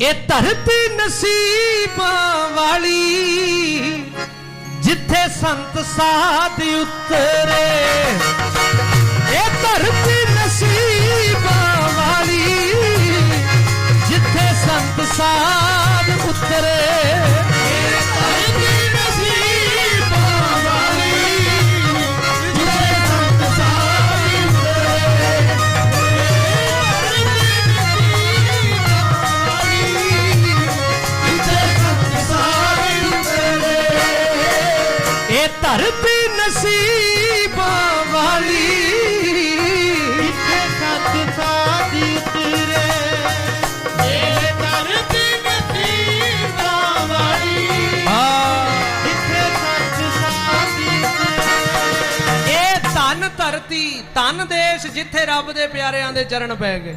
ਇਹ ਧਰਤੀ ਨਸੀਬਾਂ ਵਾਲੀ, ਜਿੱਥੇ ਸੰਤ ਸਾਧ ਉਤਰੇ। ਇਹ ਧਰਤੀ ਨਸੀਬਾਂ ਵਾਲੀ, ਜਿੱਥੇ ਸੰਤ ਸਾਧ ਇਹ ਧਰਤੀ ਨਸੀਬਾਂ ਵਾਲੀ। ਜਿੱਥੇ ਸੱਤ ਸਾਧ ਉਤਰੇ। ਇਹ ਧਰਤੀ ਨਸੀਬਾਂ ਵਾਲੀ। ਹਾਂ। ਜਿੱਥੇ ਸੱਤ ਸਾਧ ਉਤਰੇ। ਇਹ ਧਨ ਧਰਤੀ ਧਨ ਦੇਸ਼ ਜਿੱਥੇ ਰੱਬ ਦੇ ਪਿਆਰਿਆਂ ਦੇ ਚਰਨ ਪੈ ਗਏ।